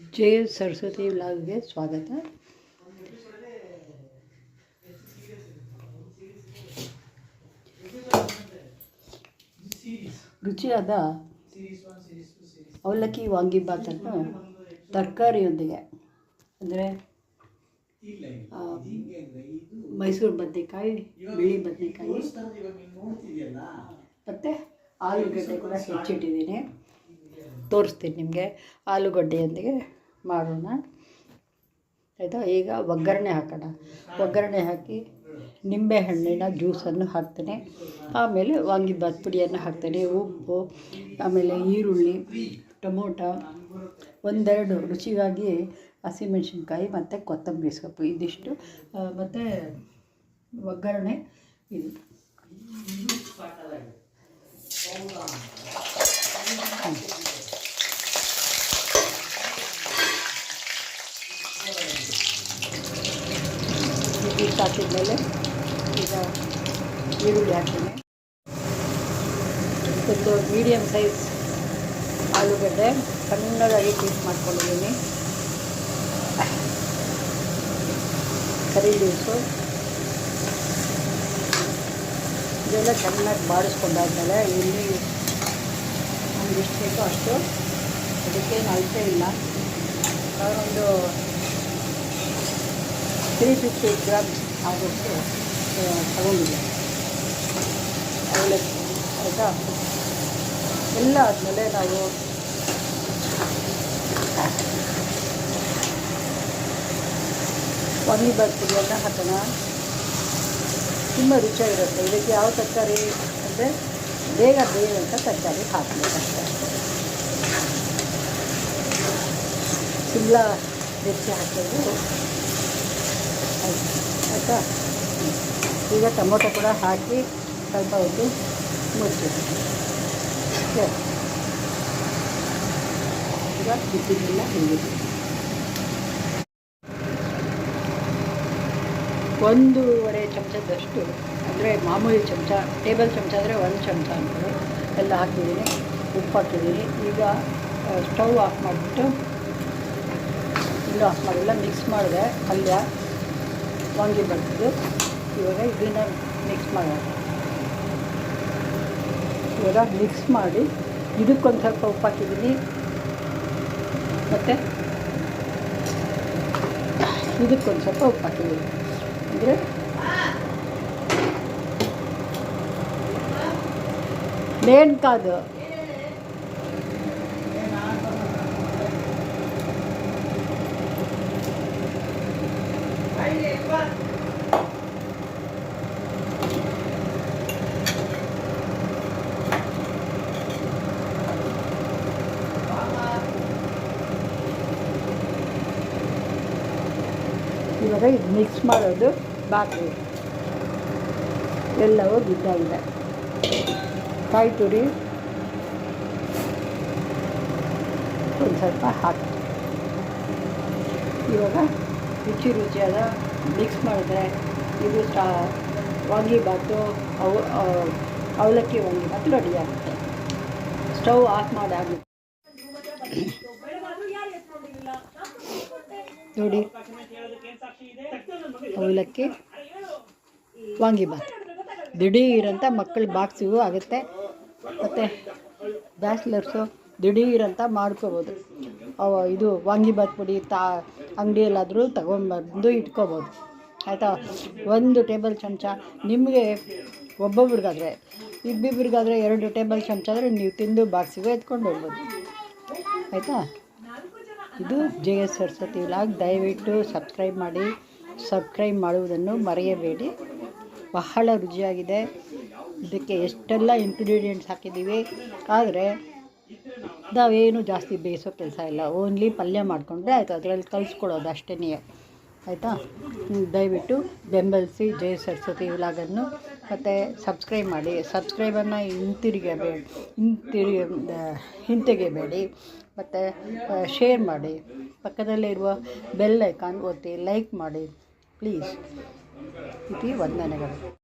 J Saraswati ವ್ಲಾಗ್ಗೆ ಸ್ವಾಗತ. ರುಚಿಯಾದ ಅವಲಕ್ಕಿ ವಾಂಗಿಬಾತನ್ನು ತರಕಾರಿಯೊಂದಿಗೆ, ಅಂದರೆ ಮೈಸೂರು ಬದನೆಕಾಯಿ, ಬಿಳಿ ಬದನೆಕಾಯಿ, ಮತ್ತು ಆಲೂಗಡ್ಡೆ ಕೂಡ ಹೆಚ್ಚಿಟ್ಟಿದ್ದೀನಿ. ತೋರಿಸ್ತೀನಿ ನಿಮಗೆ ಆಲೂಗಡ್ಡೆಯೊಂದಿಗೆ ಮಾಡೋಣ. ಆಯಿತಾ? ಈಗ ಒಗ್ಗರಣೆ ಹಾಕೋಣ. ಒಗ್ಗರಣೆ ಹಾಕಿ ನಿಂಬೆ ಹಣ್ಣಿನ ಜ್ಯೂಸನ್ನು ಹಾಕ್ತೇನೆ. ಆಮೇಲೆ ವಾಂಗಿಬಾತ್ ಪುಡಿಯನ್ನು ಹಾಕ್ತೇನೆ. ಉಪ್ಪು, ಆಮೇಲೆ ಈರುಳ್ಳಿ, ಟೊಮೊಟ, ಒಂದೆರಡು ರುಚಿಗಾಗಿ ಹಸಿಮೆಣ್ಸಿನ್ಕಾಯಿ ಮತ್ತು ಕೊತ್ತಂಬರಿ ಸೊಪ್ಪು. ಇದಿಷ್ಟು. ಮತ್ತು ಒಗ್ಗರಣೆ ಇದು. ಹಾಕಿದ್ಮೇಲೆ ಈಗ ಈರುಳ್ಳಿ ಹಾಕ್ತೀನಿ. ಒಂದು ಮೀಡಿಯಮ್ ಸೈಜ್ ಆಲೂಗಡ್ಡೆ. ಸಣ್ಣದಾಗಿ ಪೀಸ್ ಮಾಡ್ಕೊಂಡಿದ್ದೀನಿ. ಕರಿ ಬೀಸು ಇದೆಲ್ಲ ಚೆನ್ನಾಗಿ ಬಾಡಿಸ್ಕೊಂಡಾದ್ಮೇಲೆ ಇಲ್ಲಿ ನಮ್ಗೆ ಎಷ್ಟು ಬೇಕೋ ಅಷ್ಟು ಅದಕ್ಕೇನು ಅಳತೆ ಇಲ್ಲ. ಒಂದು ತ್ರೀ ಫಿಫ್ಟಿ ಗ್ರಾಮ್ ಆಗೋಷ್ಟು ತಗೊಂಡಿದ್ದೆ. ಅವಲಕ್ಕಿ, ಆಯಿತಾ? ಎಲ್ಲ ಆದಮೇಲೆ ನಾವು ವಾಂಗಿಬಾತ್ ಪುಡಿಯನ್ನು ಹಾಕೋಣ. ತುಂಬ ರುಚಿಯಾಗಿರುತ್ತೆ ಇದಕ್ಕೆ ಯಾವ ತರಕಾರಿ ಅಂದರೆ ಬೇಗ ಬೇಯುವಂಥ ತರಕಾರಿ ಹಾಕಬೇಕಷ್ಟೆ. ಎಲ್ಲ ಬೆಚ್ಚಿ ಹಾಕಿದ್ರು. ಆಯಿತಾ? ಈಗ ಟೊಮೊಟೊ ಕೂಡ ಹಾಕಿ ಸ್ವಲ್ಪ ಹೊತ್ತು ಮುಚ್ಚಿ ಈಗ ಬಿಸಿಲಿಲ್ಲ ಹಿಂಗಿದೆ ಒಂದೂವರೆ ಚಮಚದಷ್ಟು, ಅಂದರೆ ಮಾಮೂಲಿ ಚಮಚ, ಟೇಬಲ್ ಚಮಚ ಅಂದರೆ ಒಂದು ಚಮಚ ಅಂತಾರೆ ಎಲ್ಲ ಹಾಕಿದ್ದೀನಿ, ಉಪ್ಪು ಹಾಕಿದ್ದೀನಿ. ಈಗ ಸ್ಟವ್ ಆಫ್ ಮಾಡಿಬಿಟ್ಟು ಇನ್ನೂ ಆಫ್ ಮಾಡಿಲ್ಲ, ಮಿಕ್ಸ್ ಮಾಡಿದೆ ಪಲ್ಯ ವಾಂಗಿ ಬರ್ತದೆ. ಇವಾಗ ಇದನ್ನು ಮಿಕ್ಸ್ ಮಾಡೋಣ. ಇವಾಗ ಮಿಕ್ಸ್ ಮಾಡಿ ಇದಕ್ಕೊಂದು ಸ್ವಲ್ಪ ಉಪ್ಪು ಹಾಕಿದ್ದೀನಿ ಮತ್ತು ಇದಕ್ಕೊಂದು ಸ್ವಲ್ಪ ಉಪ್ಪು ಹಾಕಿದ್ದೀನಿ ಅಂದರೆ ಮೇನ್ಕಾದು ಇವಾಗ ಇದು ಮಿಕ್ಸ್ ಮಾಡೋದು ಬಾಕಿ. ಎಲ್ಲವೂ ಬಿದ್ದಾಗಿದೆ ಕಾಯಿ ತುರಿ ಒಂದು ಸ್ವಲ್ಪ ಹಾಕಿ. ಇವಾಗ ರುಚಿ ರುಚಿಯಾದ ಮಿಕ್ಸ್ ಮಾಡಿದ್ರೆ ಇದು ಸ್ಟಾ ವಾಂಗಿಬಾತು ಅವು ಅವಲಕ್ಕಿ ವಾಂಗಿಬಾತು ರೆಡಿ ಆಗುತ್ತೆ. ಸ್ಟವ್ ಆಫ್ ಮಾಡಿ ನೋಡಿ, ಅವಲಕ್ಕಿ ವಾಂಗಿಬಾತು ದಿಢೀರಂಥ ಮಕ್ಕಳ ಬಾಕ್ಸಿಗೂ ಆಗುತ್ತೆ. ಮತ್ತು ಬ್ಯಾಚ್ಲರ್ಸು ದಿಢೀರಂತ ಮಾಡ್ಕೋಬೋದು. ಅವ, ಇದು ವಾಂಗಿಬಾತ್ ಪುಡಿ, ತಾ ಅಂಗಡಿಯಲ್ಲಾದರೂ ತಗೊಂಬಂದು ಇಟ್ಕೋಬೋದು. ಆಯಿತಾ? ಒಂದು ಟೇಬಲ್ ಚಮಚ ನಿಮಗೆ ಒಬ್ಬೊಬ್ರಿಗಾದರೆ, ಇಬ್ಬಿಬ್ರಿಗಾದರೆ ಎರಡು ಟೇಬಲ್ ಚಮಚ ಆದರೆ ನೀವು ತಿಂದು ಬಾಕ್ಸಿಗೂ ಎತ್ಕೊಂಡು ಹೋಗ್ಬೋದು. ಆಯಿತಾ? ಇದು ಜೆ ಎಸ್ ಸರಸ್ವತಿ ವ್ಲಾಗ್. ದಯವಿಟ್ಟು ಸಬ್ಸ್ಕ್ರೈಬ್ ಮಾಡಿ, ಸಬ್ಸ್ಕ್ರೈಬ್ ಮಾಡುವುದನ್ನು ಮರೆಯಬೇಡಿ. ಬಹಳ ರುಚಿಯಾಗಿದೆ. ಇದಕ್ಕೆ ಎಷ್ಟೆಲ್ಲ ಇಂಗ್ರೀಡಿಯೆಂಟ್ಸ್ ಹಾಕಿದ್ದೀವಿ. ಆದರೆ ನಾವೇನು ಜಾಸ್ತಿ ಬೇಯಿಸೋ ಕೆಲಸ ಇಲ್ಲ. ಓನ್ಲಿ ಪಲ್ಯ ಮಾಡಿಕೊಂಡ್ರೆ ಆಯಿತು. ಅದರಲ್ಲಿ ಕಲಿಸ್ಕೊಡೋದು ಅಷ್ಟೇ ಆಯಿತಾ? ದಯವಿಟ್ಟು ಬೆಂಬಲಿಸಿ ಜಯ ಸರಸ್ವತಿ ವ್ಲಾಗನ್ನು. ಮತ್ತು ಸಬ್ಸ್ಕ್ರೈಬ್ ಮಾಡಿ. ಸಬ್ಸ್ಕ್ರೈಬನ್ನು ಹಿಂತಿರುಗಬೇಡಿ ಹಿಂತಿರುಗಿ ಹಿಂತೆಗೆಬೇಡಿ. ಮತ್ತು ಶೇರ್ ಮಾಡಿ. ಪಕ್ಕದಲ್ಲಿರುವ ಬೆಲ್ ಐಕಾನ್ ಒತ್ತಿ ಲೈಕ್ ಮಾಡಿ. ಪ್ಲೀಸ್. ಇತಿ ವಂದನೆಗಳು.